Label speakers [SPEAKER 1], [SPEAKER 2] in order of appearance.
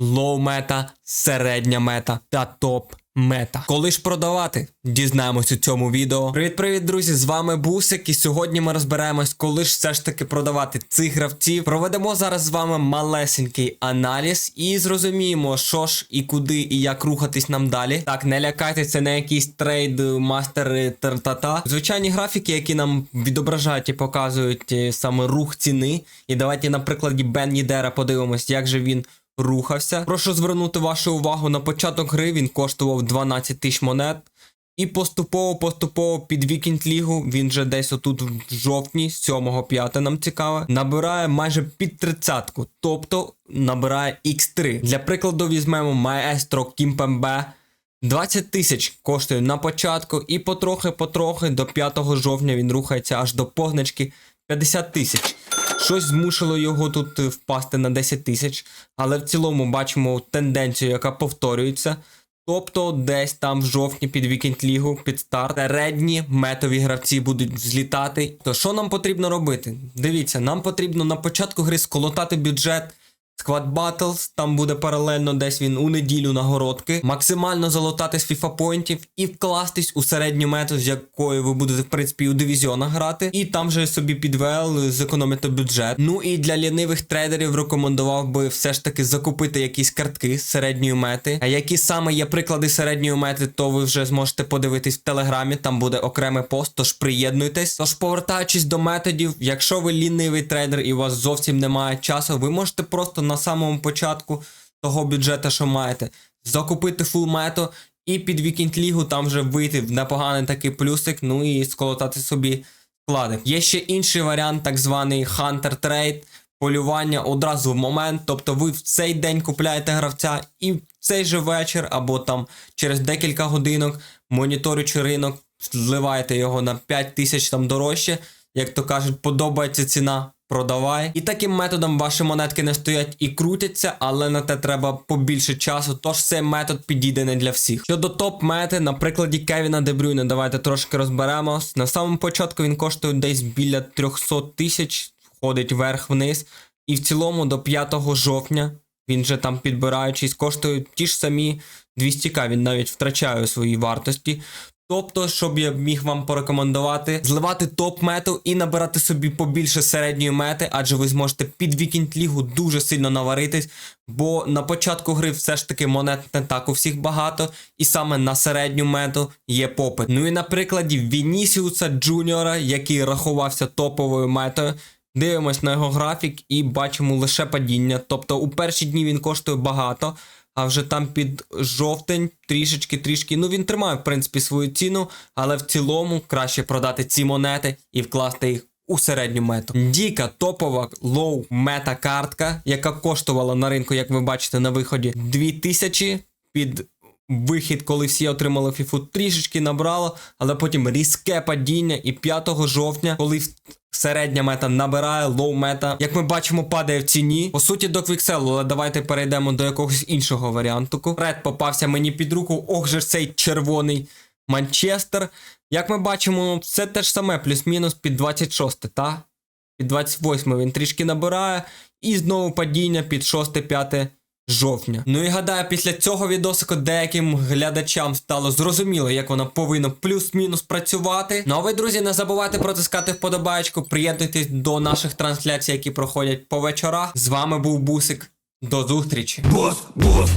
[SPEAKER 1] лоу мета, середня мета та топ мета. Коли ж продавати? Дізнаємось у цьому відео. Привіт-привіт, друзі! З вами Бусик, і сьогодні ми розберемось, коли ж все ж таки продавати цих гравців. Проведемо зараз з вами малесенький аналіз і зрозуміємо, що ж і куди і як рухатись нам далі. Так, не лякайтеся, це не якийсь трейд, мастер тартата. Звичайні графіки, які нам відображають і показують е, саме рух ціни. І давайте на прикладі Бен Нідера подивимось, як же він рухався. Прошу звернути вашу увагу на початок гри. Він коштував 12 тисяч монет. І поступово-поступово під Вікінд Лігу, він же десь отут в жовтні, 7-5 нам цікаве, набирає майже під тридцятку, тобто набирає X3. Для прикладу візьмемо Маестро Кімпембе. 20 тисяч коштує на початку, і потрохи-потрохи до 5 жовтня він рухається аж до позначки 50 тисяч. Щось змусило його тут е, впасти на 10 тисяч, але в цілому бачимо тенденцію, яка повторюється. Тобто десь там в жовтні під Вікінд Лігу, під старт, середні метові гравці будуть взлітати. То що нам потрібно робити? Дивіться, нам потрібно на початку гри сколотати бюджет. Squad Battles, там буде паралельно десь він у неділю нагородки, максимально залутати з FIFA поінтів і вкластись у середню мету, з якою ви будете, в принципі, у дивізіонах грати, і там же собі під ВЛ зекономити бюджет. Ну і для лінивих трейдерів рекомендував би все ж таки закупити якісь картки з середньої мети. А які саме є приклади середньої мети, то ви вже зможете подивитись в телеграмі, там буде окремий пост, тож приєднуйтесь. Тож повертаючись до методів, якщо ви лінивий трейдер і у вас зовсім немає часу, ви можете просто на самому початку того бюджету, що маєте, закупити фул мето і під Вікінд Лігу там вже вийти в непоганий такий плюсик, ну і сколотати собі склади. Є ще інший варіант, так званий Hunter Trade, полювання одразу в момент. Тобто ви в цей день купляєте гравця і в цей же вечір, або там через декілька годинок, моніторючи ринок, зливаєте його на 5 тисяч там дорожче. Як то кажуть, подобається ціна. Продавай. І таким методом ваші монетки не стоять і крутяться, але на те треба побільше часу, тож цей метод підійде не для всіх. Щодо топ-мети, на прикладі Кевіна Дебрюйна, давайте трошки розберемось. На самому початку він коштує десь біля 300 тисяч, ходить вверх-вниз. І в цілому до 5 жовтня він же там підбираючись, коштує ті ж самі 200к, він навіть втрачає у своїй вартості. Тобто, щоб я міг вам порекомендувати, зливати топ-мету і набирати собі побільше середньої мети, адже ви зможете під Вікінд Лігу дуже сильно наваритись, бо на початку гри все ж таки монет не так у всіх багато, і саме на середню мету є попит. Ну і на прикладі Вінісіуса Джуніора, який рахувався топовою метою. Дивимось на його графік і бачимо лише падіння. Тобто у перші дні він коштує багато, а вже там під жовтень трішечки, трішки. Ну він тримає, в принципі, свою ціну, але в цілому краще продати ці монети і вкласти їх у середню мету. Діка топова лоу мета картка, яка коштувала на ринку, як ви бачите, на виході 2000 під. Вихід, коли всі отримали фіфу, трішечки набрало, але потім різке падіння. І 5 жовтня, коли середня мета набирає, лоу мета, як ми бачимо, падає в ціні. По суті, до Квікселу, але давайте перейдемо до якогось іншого варіанту. Ред попався мені під руку. Ох же цей червоний Манчестер. Як ми бачимо, все те ж саме, плюс-мінус під 26, та? Під 28 він трішки набирає. І знову падіння під 6-5 жовтня. Ну і гадаю, після цього відосику деяким глядачам стало зрозуміло, як воно повинно плюс-мінус працювати. Ну а ви, друзі, не забувайте протискати вподобайку, приєднуйтесь до наших трансляцій, які проходять по вечорах. З вами був Бусик. До зустрічі!
[SPEAKER 2] Бус, босс,